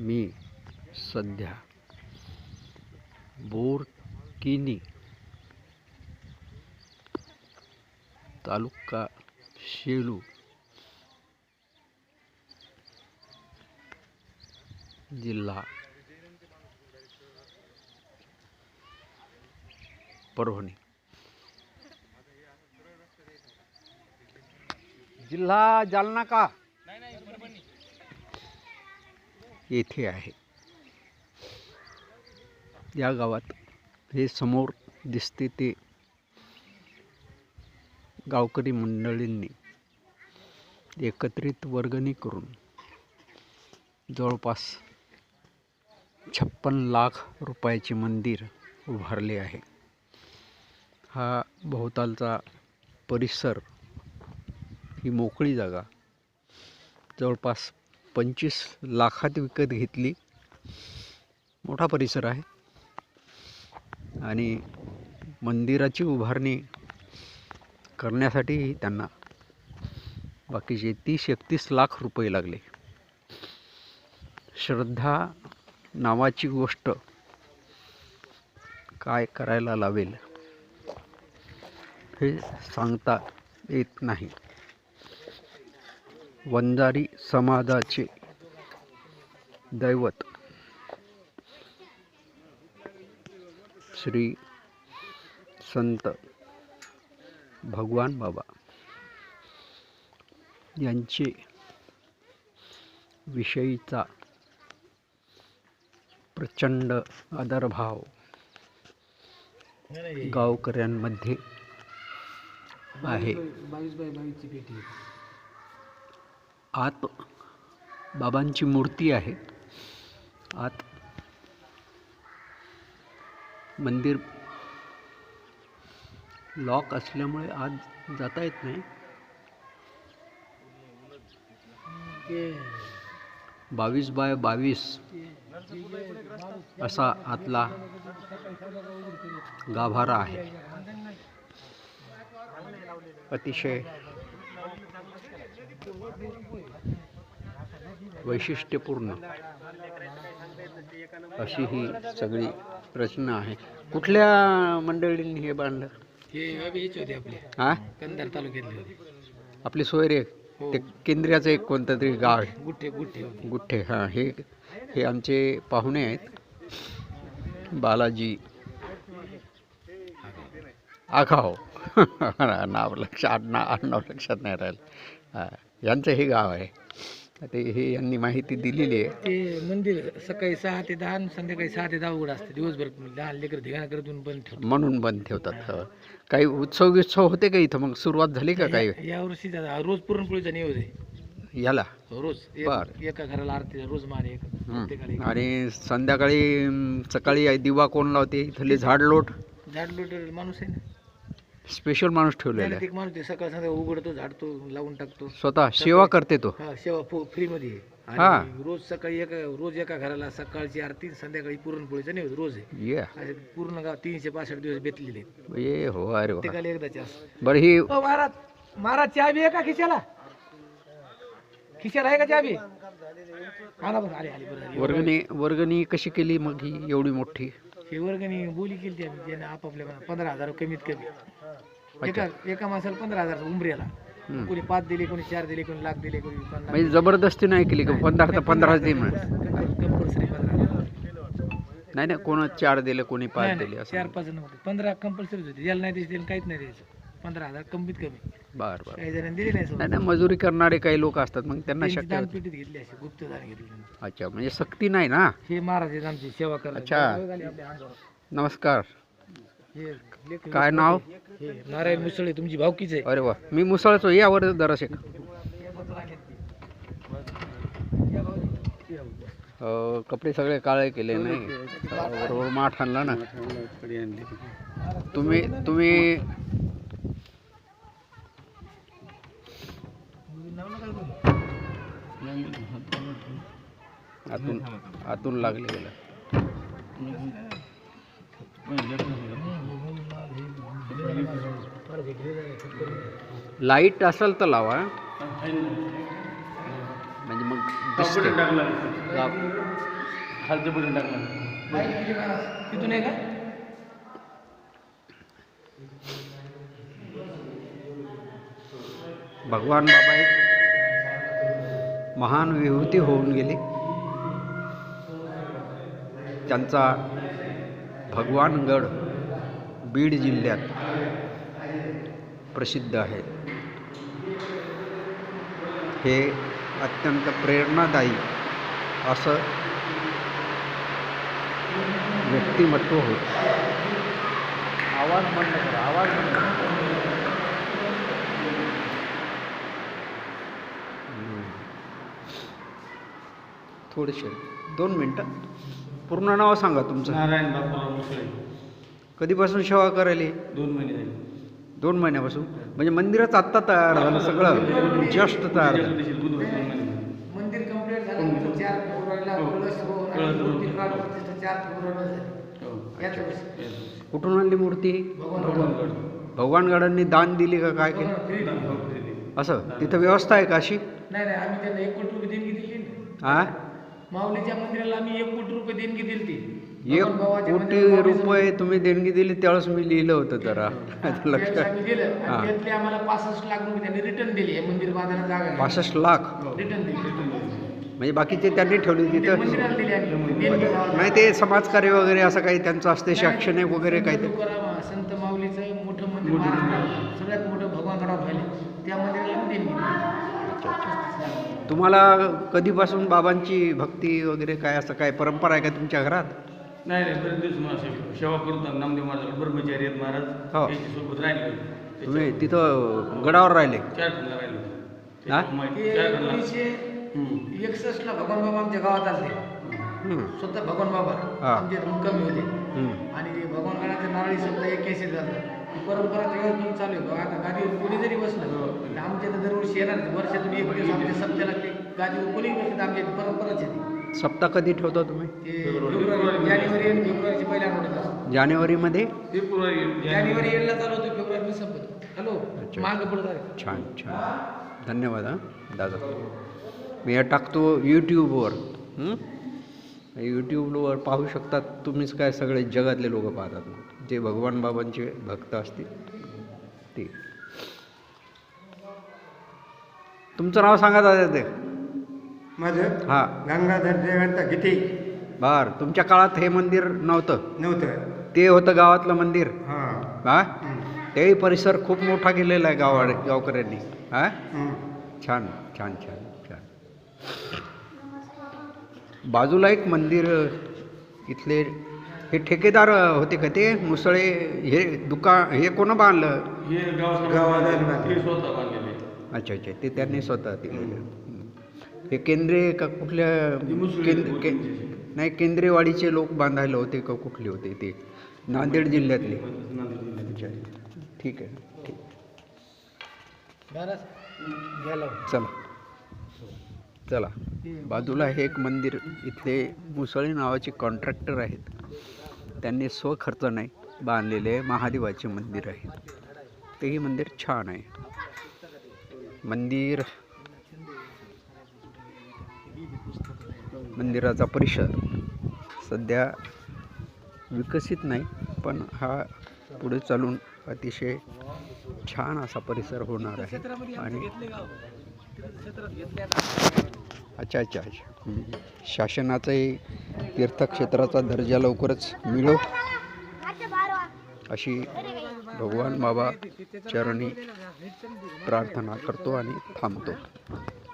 मी सध्या बोरकिनी तालुका शेलू जिल्हा परभणी. जिल्हा जालना का? येथे आहे. या गावात हे समोर दिसते ते गावकरी मंडळींनी एकत्रित वर्गणी करून जवळपास छप्पन लाख रुपयाचे मंदिर उभारले आहे. हा भोवतालचा परिसर ही मोकळी जागा जवळपास पंचवीस लाखात विकत घेतली. मोठा परिसर आहे. आणि मंदिराची उभारणी करण्यासाठी त्यांना बाकीचे तीस एकतीस लाख रुपये लागले. श्रद्धा नावाची गोष्ट काय करायला लावेल हे सांगता येत नाही. वंजारी समाजाचे दैवत. श्री संत भगवान बाबा यांचे विषयीचा प्रचंड आदरभाव गावकऱ्यांमध्ये आहे बावीस बाय बावीसची पेटी आहे. आत बाबांची मूर्ती आहे. आत मंदिर लॉक असल्यामुळे आत जाता येत नाही. बावीस बाय बावीस असा आतला गाभारा आहे. अतिशय वैशिष्ट्यपूर्ण अशी ही सगळी रचना आहे. कुठल्या मंडळींनी हे बांधलं? हे हेच होते आपले. हा? कंधार तालुक्यातले होते. आपले सोयरे हो. ते केंद्राचं एक कोणतं तरी गाव आहे. गुठ्ठे गुठ्ठे होते. गुठ्ठे हां. हे हे आमचे पाहुणे आहेत. बालाजी आखाव नाव लक्षात ना आडनाव लक्षात नाही राहिलं. हां. यांचं हे गाव आहे. ते हे यांनी माहिती दिलेली आहे. ते मंदिर सकाळी सहा ते दहा आणि संध्याकाळी सहा ते दहा उघड असते. दिवसभर लहान लेकर धिगाणा करतून बंद ठेवतो म्हणून बंद ठेवतात हो. काही उत्सव वित्सव होते का इथं? मग सुरुवात झाली का काही? या वर्षी जा- रोज पुरणपोळीचा नियोज आहे. याला? रोज. एक- बरं. एका घराला आरती रोज मान एक प्रत्येकाला एक. आणि संध्याकाळी अं, सकाळी दिवा कोण लावते? इथले झाडलोट? झाड लोट माणूस आहे ना. स्पेशल माणूस ठेवलेला आहे. एक माणूस ते सकाळ संध्याकाळ उघडतो झाडतो लावून टाकतो. स्वतः सेवा करते तो. हा सेवा फ्री मध्ये आहे. हा. आणि रोज सकाळी एका रोज एका घराला सकाळची आरती संध्याकाळी पुरणपोळीचा नियोज रोज आहे. ये असे पूर्ण गाव तीनशे पासष्ट दिवस बेतलेले आहेत. ये हो अरे वा. प्रत्येकाला एकदाचे असं. बरं ही ओ महाराज महाराज चाबी आहे का खिशाला? खिशाला आहे का हा बरं आले आले बरं आले. वर्गणी वर्गणी कशी केली मग ही एवढी मोठी? हे वर्गणी बोली केली आम्ही ज्याने आपापल्या मनात पंधरा हजार कमीत कमी. एका एका माणसाला पंधरा हजार हम्म. कोणी पाच दिले कोणी चार दिले कोणी लाख दिले कोणी पन्नास म्हणजे जबरदस्ती नाही केली का? पंधरा तर पंधरा दे म्हण कंपल्सरी पंधरा नाही नाही कोण चार दिले कोणी पाच दिले असं चार पाच जण होते. पंधरा कंपल्सरी होते. ज्याला नाही द्यायचं त्याला काहीच नाही द्यायचं. पंधरा हजार कमीत कमी. बर बर. काही जणांनी दिले नाही सोडून. नाही नाही मजुरी करणारे काही लोक असतात मग त्यांना त्यांची शक्य होत. दानपेटीत घेतली अशी गुप्त दान घेतली त्यांनी. अच्छा म्हणजे सक्ती नाही ना? हे महाराज आहेत आमची सेवा अच्छा. नमस्कार. काय नाव? नारायण मुसळे तुमची भावकीच आहे. अरे वा मी मुसळचो यावर अ, कपडे सगळे काळे केले नाही? बरोबर माठ आणला ना? तुम्ही तुम्ही आतून आतून लागले गेलं. लाइट असेल तर लावा. म्हणजे मग खालचं बटन महाराज तिथून आहे का? भगवान बाबा एक महान विभूती होऊन गेले. त्यांचा भगवानगड बीड जिल्ह्यात प्रसिद्ध आहे. हे अत्यंत प्रेरणादायी असं व्यक्तिमत्व होतं. आवाज बंद करा आवाज बंद थोडेसे. दोन मिनटं. पूर्ण नाव सांगा तुमचं. नारायण बापूराव मुसळे कधीपासून सेवा करायली? दोन महिने झाले. दोन महिन्यापासून? म्हणजे मंदिरच आत्ता तयार झालं सगळं? जस्ट तयार झालं. मंदिर कंप्लीट झालं चार फेब्रुवारीला हो. कळस होऊन आणि कळस होऊन. मूर्ती प्राण प्रतिष्ठा चार फेब्रुवारीला झाली हो. याच Yes. कुठून आणली मूर्ती? भगवान भगवानगड. भगवानगडांनी दान दिली का काय केलं? फ्री दिली. हो. असं? तिथं व्यवस्था आहे का अशी? नाही नाही आम्ही त्यांना एक कोटी रुपये देणगी दिली ना. हा माऊलीच्या मंदिराला आम्ही एक कोटी रुपये देणगी दिली ती एक कोटी रुपये तुम्ही देणगी दिली त्यावेळेस मी लिहिलं होतं जरा. लक्षात. दिलं. हा. त्यातले आम्हाला पासष्ट लाख रुपये त्यांनी रिटर्न दिले. हे मंदिर बांधायला जागा. पासष्ट लाख? रिटर्न दिले. म्हणजे बाकीचे त्यांनी ठेवले तिथं? देणगी. नाही ते समाजकार्य वगैरे असं काही त्यांचं असते शैक्षणिक वगैरे काही संत ते तुकाराम, संत माऊलीचं मोठं मंदिर सगळ्यात मोठं भगवान गडावर झाले त्या मंदिराला आम्ही तुम्हाला कधीपासून बाबांची भक्ती वगैरे काय असं काय परंपरा आहे का तुमच्या घरात नाही नाही बरेच दिवस से- सेवा करून होता. नामदेव महाराज ब्रह्मचारी आहेत महाराज हो. त्यांच्यासोबत राहिले तुम्ही तिथं गडावर राहिले चार राहिले हा? त्याच्यात माहिती- ते चार खंडला एकोणीसशे हम्म. एकसष्टला भगवान बाबा आमच्या गावात आले स्वतः भगवान बाबा हा. इथून कमी होते. आणि भगवान गडाच्या नारळी शब्द एक केसेस झालं परंपरा तेव्हापासून चालू आहे. बघा आता गादीवर कोणी जरी बसलं तर आमच्या इथं दरवर्षी येणार वर्षातून एक दिवस आमच्या सप्त्याला ते गादीवर कोणी बसलं तर आमच्या इथे परंपराच आहे ती. सप्ताह कधी ठेवता तुम्ही? ते फेब्रुवारी. जानेवारी आणि फेब्रुवारीची पहिल्या आठवड्यात असतं जानेवारीमध्ये? फेब्रुवारी जानेवारी. एंडला चालू होतो फेब्रुवारी संपत. हॅलो? अच्छा. माग पुढे छान छान. धन्यवाद हां. दादा. मी हे टाकतो यूट्यूबवर हं? यूट्यूबवर पाहू शकतात तुम्हीच काय सगळे जगातले लोक पाहतात जे भगवान बाबांचे भक्त असतील. ते. तुमचं नाव सांगा दादा ते. माझं? हां. गंगाधर देवांचा किती बर तुमच्या काळात हे मंदिर नव्हतं. नव्हतं. ते होतं गावातलं मंदिर. हां. हां? तेही परिसर खूप मोठा केलेला आहे गावा गावकऱ्यांनी. हां? हं. छान छान छान छान. बाजूला एक मंदिर इथले हे ठेकेदार होते का ते? मुसळे हे दुकान हे कोण बांधलं? हे गाव गावाला बांधले. हे स्वतः बांधलेले. अच्छा अच्छा. ते त्यांनी स्वतः दिलेलं हं. केंद्रीय का कुठल्या ते मुसळे केंद्र के. नाही केंद्रेवाडीचे लोक बांधायला होते का कुठले होते ते? नांदेड जिल्ह्यातले. नांदेड जिल्ह्यात. अच्छा. ठीक आहे. ठीक. चला. चला. बाजूला हे एक मंदिर इथले मुसळे नावाचे कॉन्ट्रॅक्टर आहेत. त्यांनी स्वखर्चाने नाही बांधलेले महादेवाचे मंदिर आहे. तेही मंदिर छान आहे. मंदिर मंदिराचा परिसर सध्या विकसित नाही पण हा पुढे चालून अतिशय छान असा परिसर होणार आहे. आणि अच्छा अच्छा अच्छा. शासनाचाही तीर्थक्षेत्राचा दर्जा लवकरच मिळो. अशी भगवान बाबा चरणी प्रार्थना करतो आणि थांबतो.